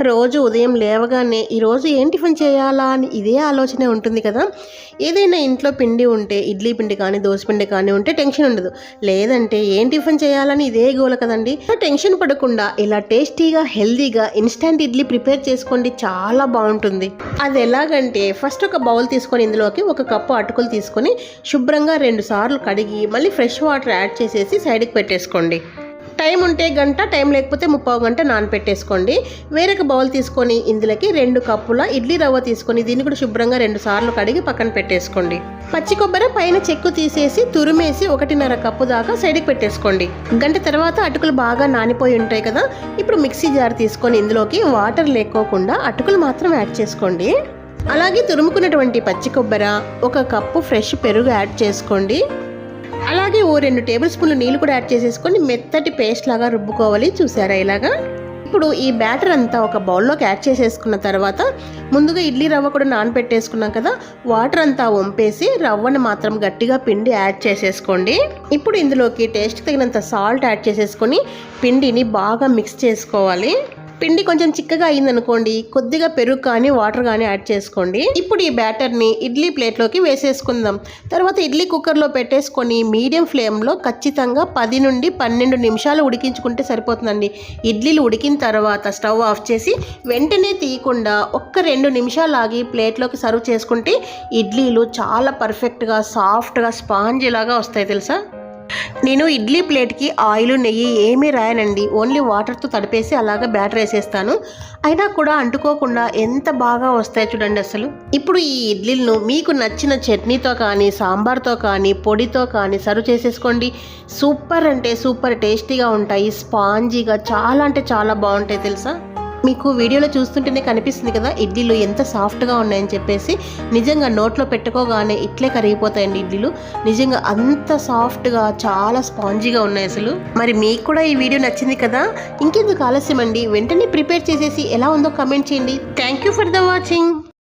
రోజు ఉదయం లేవగానే ఈరోజు ఏం టిఫిన్ చేయాలా అని ఇదే ఆలోచనే ఉంటుంది కదా. ఏదైనా ఇంట్లో పిండి ఉంటే ఇడ్లీ పిండి కానీ దోశ పిండి కానీ ఉంటే టెన్షన్ ఉండదు. లేదంటే ఏం టిఫిన్ చేయాలని ఇదే గోల కదండి. టెన్షన్ పడకుండా ఇలా టేస్టీగా హెల్దీగా ఇన్స్టంట్ ఇడ్లీ ప్రిపేర్ చేసుకోండి చాలా బాగుంటుంది. అది ఎలాగంటే ఫస్ట్ ఒక బౌల్ తీసుకొని ఇందులోకి ఒక కప్పు అటుకులు తీసుకొని శుభ్రంగా రెండు సార్లు కడిగి మళ్ళీ ఫ్రెష్ వాటర్ యాడ్ చేసేసి సైడ్కి పెట్టేసుకోండి. టైం ఉంటే గంట టైం లేకపోతే ముప్పావు గంట నానపెట్టేసుకోండి. వేరొక బౌల్ తీసుకొని ఇందులోకి రెండు కప్పుల ఇడ్లీ రవ్వ తీసుకొని దీన్ని కూడా శుభ్రంగా రెండు సార్లు కడిగి పక్కన పెట్టేసుకోండి. పచ్చి కొబ్బరి పైన చెక్కు తీసేసి తురిమేసి ఒకటిన్నర కప్పు దాకా సైడ్కి పెట్టేసుకోండి. గంట తర్వాత అటుకులు బాగా నానిపోయి ఉంటాయి కదా ఇప్పుడు మిక్సీ జార్ తీసుకొని ఇందులోకి వాటర్ లేకోకుండా అటుకులు మాత్రం యాడ్ చేసుకోండి. అలాగే తురుముకున్నటువంటి పచ్చి కొబ్బరి ఒక కప్పు ఫ్రెష్ పెరుగు యాడ్ చేసుకోండి. అలాగే ఓ రెండు టేబుల్ స్పూన్లు నీళ్ళు కూడా యాడ్ చేసేసుకొని మెత్తటి పేస్ట్ లాగా రుబ్బుకోవాలి. చూసారా ఇలాగా? ఇప్పుడు ఈ బ్యాటర్ అంతా ఒక బౌల్లోకి యాడ్ చేసేసుకున్న తర్వాత ముందుగా ఇడ్లీ రవ్వ కూడా నానబెట్టేసుకున్నాం కదా వాటర్ అంతా వంపేసి రవ్వను మాత్రం గట్టిగా పిండి యాడ్ చేసేసుకోండి. ఇప్పుడు ఇందులోకి టేస్ట్ తగినంత సాల్ట్ యాడ్ చేసేసుకొని పిండిని బాగా మిక్స్ చేసుకోవాలి. పిండి కొంచెం చిక్కగా అయిందనుకోండి కొద్దిగా పెరుగు కానీ వాటర్ కానీ యాడ్ చేసుకోండి. ఇప్పుడు ఈ బ్యాటర్ని ఇడ్లీ ప్లేట్లోకి వేసేసుకుందాం. తర్వాత ఇడ్లీ కుక్కర్లో పెట్టేసుకొని మీడియం ఫ్లేమ్లో ఖచ్చితంగా పది నుండి పన్నెండు నిమిషాలు ఉడికించుకుంటే సరిపోతుందండి. ఇడ్లీలు ఉడికిన తర్వాత స్టవ్ ఆఫ్ చేసి వెంటనే తీయకుండా ఒక్క రెండు నిమిషాలు ఆగి ప్లేట్లోకి సర్వ్ చేసుకుంటే ఇడ్లీలు చాలా పర్ఫెక్ట్గా సాఫ్ట్గా స్పాంజ్ లాగా వస్తాయి తెలుసా? నేను ఇడ్లీ ప్లేట్కి ఆయిల్ నెయ్యి ఏమీ రాయనండి. ఓన్లీ వాటర్తో తడిపేసి అలాగ బ్యాటర్ వేసేస్తాను. అయినా కూడా అంటుకోకుండా ఎంత బాగా వస్తాయి చూడండి అసలు. ఇప్పుడు ఈ ఇడ్లీలను మీకు నచ్చిన చట్నీతో కానీ సాంబార్తో కానీ పొడితో కానీ సర్వ్ చేసేసుకోండి. సూపర్ అంటే సూపర్ టేస్టీగా ఉంటాయి. స్పాంజీగా చాలా అంటే చాలా బాగుంటాయి తెలుసా? మీకు వీడియోలో చూస్తుంటేనే కనిపిస్తుంది కదా ఇడ్లీలు ఎంత సాఫ్ట్గా ఉన్నాయని చెప్పేసి. నిజంగా నోట్లో పెట్టుకోగానే ఇట్లే కరిగిపోతాయండి ఇడ్లీలు. నిజంగా అంత సాఫ్ట్గా చాలా స్పాంజీగా ఉన్నాయి అసలు. మరి మీకు కూడా ఈ వీడియో నచ్చింది కదా? ఇంకెందుకు ఆలస్యం అండి వెంటనే ప్రిపేర్ చేసేసి ఎలా ఉందో కమెంట్ చేయండి. Thank you for the watching.